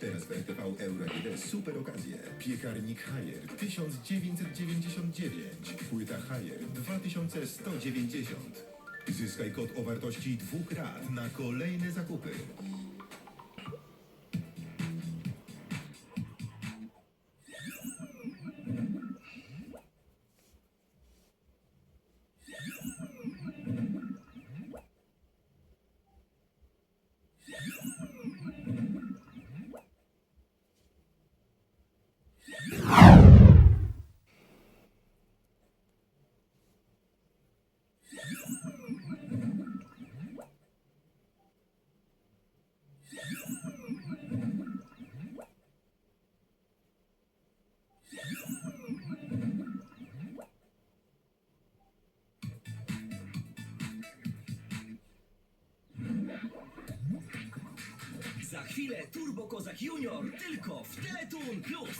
Teraz w RTV Euro AGD super okazje. Piekarnik Hajer 1999. Płyta Hajer 2190. Zyskaj kod o wartości dwóch rat na kolejne zakupy. Za chwilę Turbo Kozak Junior tylko w Teletun Plus.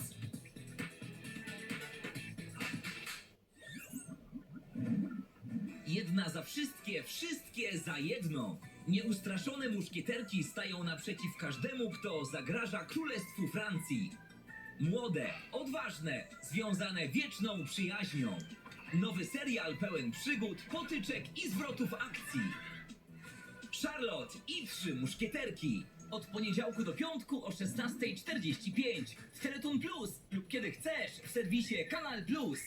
Jedna za wszystkie, wszystkie za jedno. Nieustraszone muszkieterki stają naprzeciw każdemu, kto zagraża Królestwu Francji. Młode, odważne, związane wieczną przyjaźnią. Nowy serial pełen przygód, potyczek i zwrotów akcji. Charlotte i trzy muszkieterki. Od poniedziałku do piątku o 16.45 w Teletun Plus lub kiedy chcesz w serwisie Kanal Plus.